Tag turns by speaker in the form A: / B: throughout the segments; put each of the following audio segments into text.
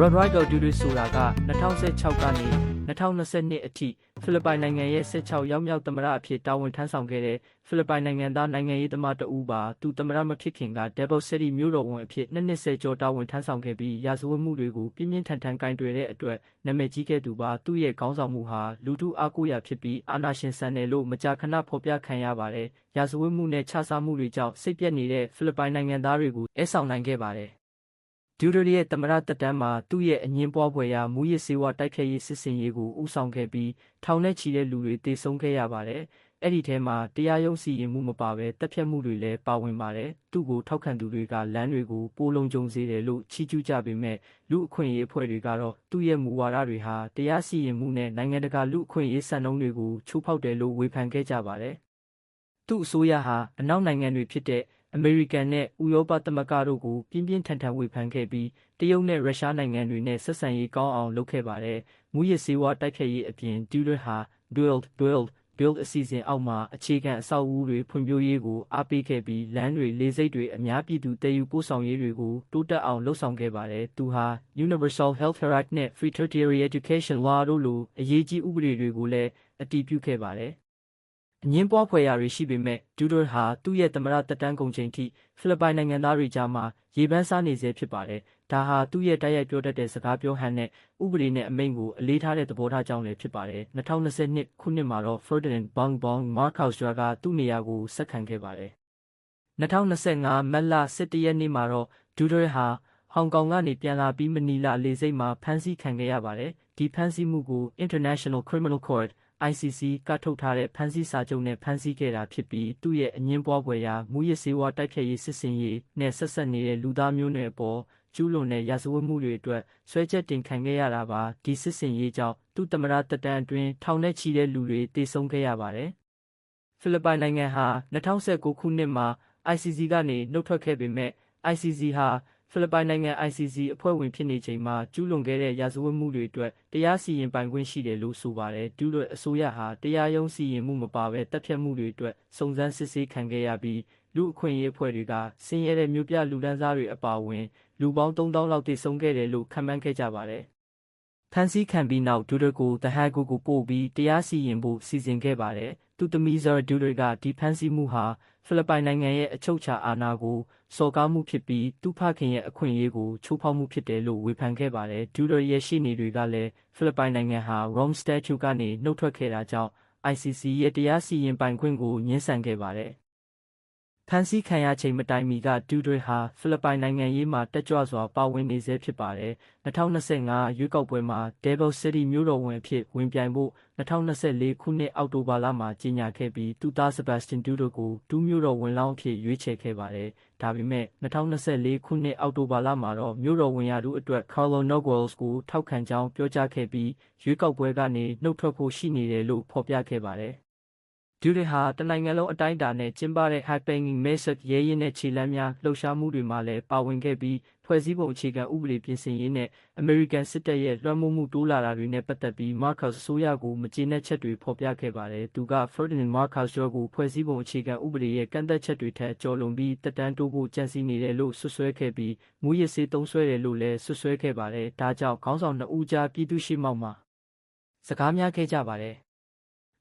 A: Rodrigo Duterte ဆိုတာက2016ကနေ2022အထိဖိလစ်ပိုင်နိုင်ငံရဲ့16ရောက်မြောက်သမ္မတအဖြစ်တာဝန်ထမ်းဆောင်ခဲ့တဲ့ဖိလစ်ပိုင်နိုင်ငံသားနိုင်ငံရေးသမားတဦးပါသူသမ္မတမဖြစ်ခင်က Davao City မြို့တော်ဝန်အဖြစ်နှစ်နှစ်ဆယ်ကျော်တာဝန်ထမ်းဆောင်ခဲ့ပြီးရာဇဝတ်မှုတွေကိုပြင်းပြင်းထန်ထန်ကင်တွယ်တဲ့အတွက်နာမည်ကြီးခဲ့သူပါသူ့ရဲ့ခေါင်းဆောင်မှုဟာလူထုအားကိုးရာဖြစ်ပြီးအာဏာရှင်ဆန်တယ်လို့မကြာခဏဖော်ပြခံရပါတယ်ရာဇဝတ်မှုနဲ့ခြစားမှုတွေကြောင့်စိတ်ပြက်နေတဲ့ဖိလစ်ပိုင်နိုင်ငံသားတွေကိုအဆောင်နိုင်ခဲ့ပါတယ် ဒူဒရီရဲ့သမ္မတတက်တန်းမှာသူ့ရဲ့အငင်းပွားဖွယ်ရာမူရစ်စေဝါတိုက်ဖျက်ရေးစစ်စင်ရေးကိုဦးဆောင်ခဲ့ပြီးထောင်နဲ့ချီတဲ့လူတွေတေဆုံးခဲ့ရပါတယ်။အဲ့ဒီထဲမှာတရားရုံးစီရင်မှုမပါဘဲတပ်ဖြတ်မှုတွေလည်းပါဝင်ပါတယ်။သူ့ကိုထောက်ခံသူတွေကလမ်းတွေကိုပိုးလုံးကျုံစေတယ်လို့ချီးကျူးကြပေမဲ့လူအခွင့်အရေးအဖွဲ့တွေကတော့သူ့ရဲ့မူဝါဒတွေဟာတရားစီရင်မှုနဲ့နိုင်ငံတကာလူအခွင့်အရေးစံနှုန်းတွေကိုချိုးဖောက်တယ်လို့ဝေဖန်ခဲ့ကြပါတယ်။သူ့အစိုးရဟာအနောက်နိုင်ငံတွေဖြစ်တဲ့ အမေရိကန်နဲ့ဥရောပသမဂ္ဂတို့ကိုပြင်းပြင်းထန်ထန်ဝေဖန်ခဲ့ပြီးတရုတ်နဲ့ရုရှားနိုင်ငံတွေနဲ့ဆက်ဆံရေးကောင်းအောင်လုပ်ခဲ့ပါတယ်။မူရစ်စေဝါတိုက်ဖျက်ရေးအပြင်ဒူရဟာ Build Build Build အစီအစဉ်အောက်မှာအခြေခံအဆောက်အဦတွေဖွံ့ဖြိုးရေးကိုအားပေးခဲ့ပြီးလမ်းတွေလေဆိပ်တွေအများပြည်သူတည်ယူပို့ဆောင်ရေးတွေကိုတိုးတက်အောင်လှုပ်ဆောင်ခဲ့ပါတယ်။သူဟာ Universal Health Care Act နဲ့ Free Tertiary Education Law တို့လိုအရေးကြီးဥပဒေတွေကိုလည်းအတည်ပြုခဲ့ပါတယ်။ အငင်းပွားဖွယ်ရာတွေရှိပေမဲ့ဒူဒိုဟာသူ့ရဲ့သမ္မတတက်တန်းကုန်ချိန်ထိဖိလစ်ပိုင်နိုင်ငံသားတွေကြားမှာရေပန်းစားနေစေဖြစ်ပါတယ်။ဒါဟာသူ့ရဲ့တိုက်ရိုက်ပြောတတ်တဲ့စကားပြောဟန်နဲ့ဥပဒေနဲ့အမိန့်ကိုအလေးထားတဲ့သဘောထားကြောင့်လည်းဖြစ်ပါတယ်။2022ခုနှစ်မှာတော့ Ferdinand Bong Bong Marcos Jr. ကသူ့နေရာကိုဆက်ခံခဲ့ပါတယ်။2025မတ်လ17ရက်နေ့မှာတော့ဒူဒိုဟာဟောင်ကောင်ကနေပြန်လာပြီးမနီလာလေဆိပ်မှာဖမ်းဆီးခံခဲ့ရပါတယ်။ဒီဖမ်းဆီးမှုကို International Criminal Court ICC ကထုတ်ထားတဲ့ဖမ်းဆီးစာချုပ်နဲ့ဖမ်းဆီးခဲ့တာဖြစ်ပြီးသူ့ရဲ့အငင်းပွားဖွယ်ရာမူရစ်စေဝါတိုက်ဖျက်ရေးစစ်စင်ရေးနဲ့ဆက်ဆက်နေတဲ့လူသားမျိုးနွယ်အပေါ်ကျူးလွန်တဲ့ရာဇဝတ်မှုတွေအတွက်ဆွဲချက်တင်ခံခဲ့ရတာပါဒီစစ်စင်ရေးကြောင့်သူ့သမ္မတတက်တန်းအတွင်းထောင်နဲ့ချီတဲ့လူတွေတေဆုံးခဲ့ရပါတယ်ဖိလစ်ပိုင်နိုင်ငံဟာ2019ခုနှစ်မှာ ICC ကနေနှုတ်ထွက်ခဲ့ပေမဲ့ ICC ဟာ ဖိလစ်ပိုင်နိုင်ငံ ICC အဖွဲ့ဝင်ဖြစ်နေချိန်မှာကျူးလွန်ခဲ့တဲ့ရာဇဝတ်မှုတွေအတွက်တရားစီရင်ပိုင်ခွင့်ရှိတယ်လို့ဆိုပါတယ်။ဒူးလွတ်အစိုးရဟာတရားရုံးစီရင်မှုမပါဘဲတပ်ဖြတ်မှုတွေအတွက်စုံစမ်းစစ်ဆေးခံခဲ့ရပြီးလူအခွင့်အရေးအဖွဲ့တွေကဆင်းရဲတဲ့မြို့ပြလူဒန်းစားတွေအပါအဝင် လူပေါင်း3000လောက်တိဆုံးခဲ့တယ်လို့ခန့်မှန်းခဲ့ကြပါတယ်။ဖန်ဆီးခံပြီးနောက်ဒူဒကိုတဟတ်ကိုကိုပို့ပြီးတရားစီရင်ဖို့စီစဉ်ခဲ့ပါတယ်။ သူသမီးဇာဒူဒကဒီဖန်ဆီးမှုဟာဖိလစ်ပိုင်နိုင်ငံရဲ့အချုပ်အခြာအာဏာကိုစော်ကားမှုဖြစ်ပြီးသူ့ဖခင်ရဲ့အခွင့်အရေးကိုချိုးဖောက်မှုဖြစ်တယ်လို့ဝေဖန်ခဲ့ပါတယ်။ဒူဒရဲ့ရှေ့နေတွေကလည်းဖိလစ်ပိုင်နိုင်ငံဟာ Rome Statute ကနေနှုတ်ထွက်ခဲ့တာကြောင့် ICC ရဲ့တရားစီရင်ပိုင်ခွင့်ကိုညှင်းဆန်ခဲ့ပါတယ်။ ဖန်ဆီးခံရချိန်မတိုင်မီကဒူဒရီဟာဖိလစ်ပိုင်နိုင်ငံရေးမှာတက်ကြွစွာပါဝင်နေဆဲဖြစ်ပါတယ်။2025ရွေးကောက်ပွဲမှာ Davao City မြို့တော်ဝန်အဖြစ်ဝင်ပြိုင်ဖို့2024ခုနှစ်အောက်တိုဘာလမှာကြေညာခဲ့ပြီးသူသား Sebastian Dudo ကိုဒူးမြို့တော်ဝန်လောင်းအဖြစ်ရွေးချယ်ခဲ့ပါတယ်။ဒါပေမဲ့2024ခုနှစ်အောက်တိုဘာလမှာတော့မြို့တော်ဝန်ရာထူးအတွက် Carlo Nogueles ကိုထောက်ခံကြောင်းပြောကြားခဲ့ပြီးရွေးကောက်ပွဲကနေနှုတ်ထွက်ဖို့ရှိနေတယ်လို့ဖော်ပြခဲ့ပါတယ်။ ဒူရီဟာတနိုင်ငံလုံးအတိုင်းအတာနဲ့ကျင်းပတဲ့ Happening Message ရဲရင်နဲ့ခြေလမ်းများလှုပ်ရှားမှုတွေမှာလည်းပါဝင်ခဲ့ပြီးဖွဲ့စည်းပုံအခြေခံဥပဒေပြင်ဆင်ရေးနဲ့ American စစ်တပ်ရဲ့လွှမ်းမိုးမှုတိုးလာတာတွေနဲ့ပတ်သက်ပြီး Marcos အစိုးရကိုမကျေနပ်ချက်တွေဖော်ပြခဲ့ပါတယ်။သူက Ferdinand Marcos Jr. ကိုဖွဲ့စည်းပုံအခြေခံဥပဒေရဲ့ကန့်သက်ချက်တွေထက်ကျော်လွန်ပြီးတက်တန်းတိုးဖို့ကြံစည်နေတယ်လို့ဆွဆွဲခဲ့ပြီးမူရစ်စေးသုံးဆွဲတယ်လို့လည်းဆွဆွဲခဲ့ပါတယ်။ဒါကြောင့်ခေါင်းဆောင်နှစ်ဦးကြားပြည်သူရှိမောက်မှာစကားများခဲ့ကြပါတယ်။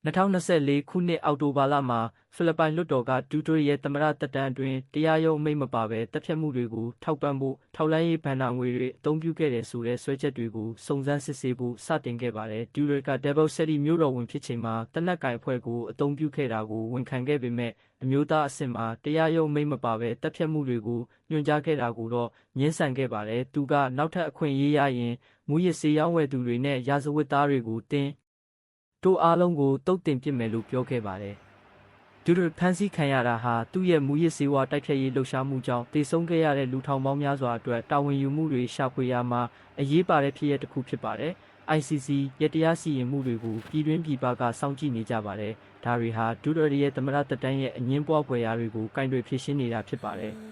A: 2024ခုနှစ်အောက်တိုဘာလမှာဖိလစ်ပိုင်လွှတ်တော်ကဒူတိုရဲ့သမ္မတတက်တန်းအတွင်းတရားရုံးအမိန့်မပါဘဲတပ်ဖြတ်မှုတွေကိုထောက်ပံ့ဖို့ထောက်လန်းရေးဗန်နာငွေတွေအသုံးပြုခဲ့တဲ့ဆိုတဲ့ဆွဲချက်တွေကိုစုံစမ်းစစ်ဆေးဖို့စတင်ခဲ့ပါတယ်။ဒူတိုက Davao City မြို့တော်ဝင်ဖြစ်ချိန်မှာတနက်ကင်အဖွဲ့ကိုအသုံးပြုခဲ့တာကိုဝန်ခံခဲ့ပေမဲ့အမျိုးသားအဆင့်မှာတရားရုံးမိန့်မပါဘဲတပ်ဖြတ်မှုတွေကိုညွှန်ကြားခဲ့တာကိုတော့ညှင်းဆန်ခဲ့ပါတယ်။သူကနောက်ထပ်အခွင့်အရေးရရင်မူရစ်စေးရောင်းဝယ်သူတွေနဲ့ရာဇဝတ်သားတွေကိုတင်း တို့အားလုံးကိုတုတ်တင်ပစ်မယ်လို့ပြောခဲ့ပါတယ်။ဒူဒဖန်ဆီးခံရတာဟာသူ့ရဲ့မူရစ်စေဝါတိုက်ဖြတ်ရေးလှုပ်ရှားမှုကြောင့်တေဆုံးခဲ့ရတဲ့လူထောင်ပေါင်းများစွာအတွက်တာဝန်ယူမှုတွေရှာဖွေရမှာအရေးပါတဲ့ဖြစ်ရပ်တစ်ခုဖြစ်ပါတယ်။ ICC ရတရားစီရင်မှုတွေကိုပြည်တွင်းပြည်ပကစောင့်ကြည့်နေကြပါတယ်။ဒါတွေဟာဒူဒရီရဲ့သမရတက်တန်းရဲ့အငင်းပွားဖွယ်ရာတွေကိုကင်တွယ်ဖြေရှင်းနေတာဖြစ်ပါတယ်။